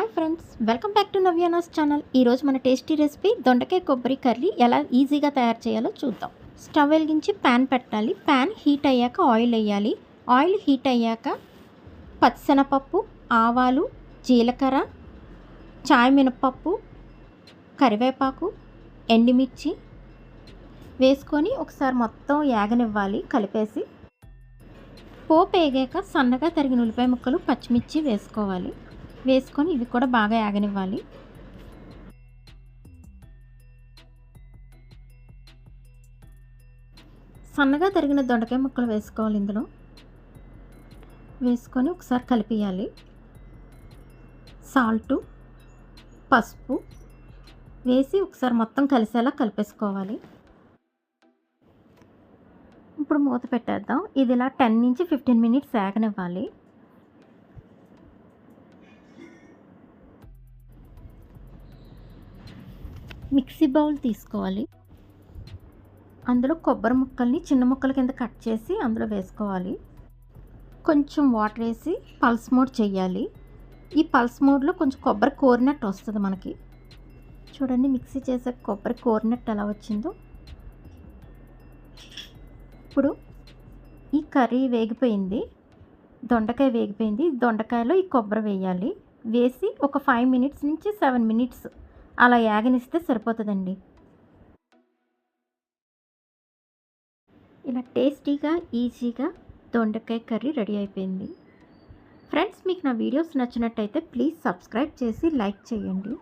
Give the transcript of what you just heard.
Hi friends welcome back to Navyana's channel ఈరోజు మన tasty recipe దొండకాయ కొబ్బరి కర్రీ ఎలా ఈజీగా తయారు చేయాలో చూద్దాం. స్టవ్ వెలిగించి ప్యాన్ పెట్టాలి. ప్యాన్ హీట్ అయ్యాక ఆయిల్ వేయాలి. ఆయిల్ హీట్ అయ్యాక పచ్చిశనగపప్పు ఆవాలు జీలకర్ర చాయ్ మినపప్పు కరివేపాకు ఎండుమిర్చి వేసుకొని ఒకసారి మొత్తం యాగనివ్వాలి కలిపేసి. పోపు వేగాక సన్నగా తరిగిన ఉల్లిపాయ ముక్కలు పచ్చిమిర్చి వేసుకోవాలి. వేసుకొని ఇవి కూడా బాగా యాగనివ్వాలి సన్నగా తరిగిన దొండకాయ ముక్కలు వేసుకోవాలి ఇందులో. వేసుకొని ఒకసారి కలిపియాలి. సాల్టు పసుపు వేసి ఒకసారి మొత్తం కలిసేలా కలిపేసుకోవాలి. ఇప్పుడు మూత పెట్టేద్దాం. ఇది ఇలా టెన్ నుంచి ఫిఫ్టీన్ మినిట్స్ యాగనివ్వాలి మిక్సీ బౌల్ తీసుకోవాలి. అందులో కొబ్బరి ముక్కల్ని చిన్న ముక్కల కింద కట్ చేసి అందులో వేసుకోవాలి. కొంచెం వాటర్ వేసి పల్స్ మోడ్ చేయాలి. ఈ పల్స్ మోడ్లో కొంచెం కొబ్బరి కోరినట్టు వస్తుంది మనకి. చూడండి మిక్సీ చేసే కొబ్బరి కోరినట్టు ఎలా వచ్చిందో. ఇప్పుడు ఈ కర్రీ వేగిపోయింది. దొండకాయ వేగిపోయింది. దొండకాయలో ఈ కొబ్బరి వేయాలి. వేసి ఒక ఫైవ్ మినిట్స్ నుంచి సెవెన్ మినిట్స్ అలా యాగనిస్తే సరిపోతుందండి. ఇలా టేస్టీగా ఈజీగా దొండకాయ కర్రీ రెడీ అయిపోయింది. ఫ్రెండ్స్ మీకు నా వీడియోస్ నచ్చినట్టయితే ప్లీజ్ సబ్స్క్రైబ్ చేసి లైక్ చేయండి.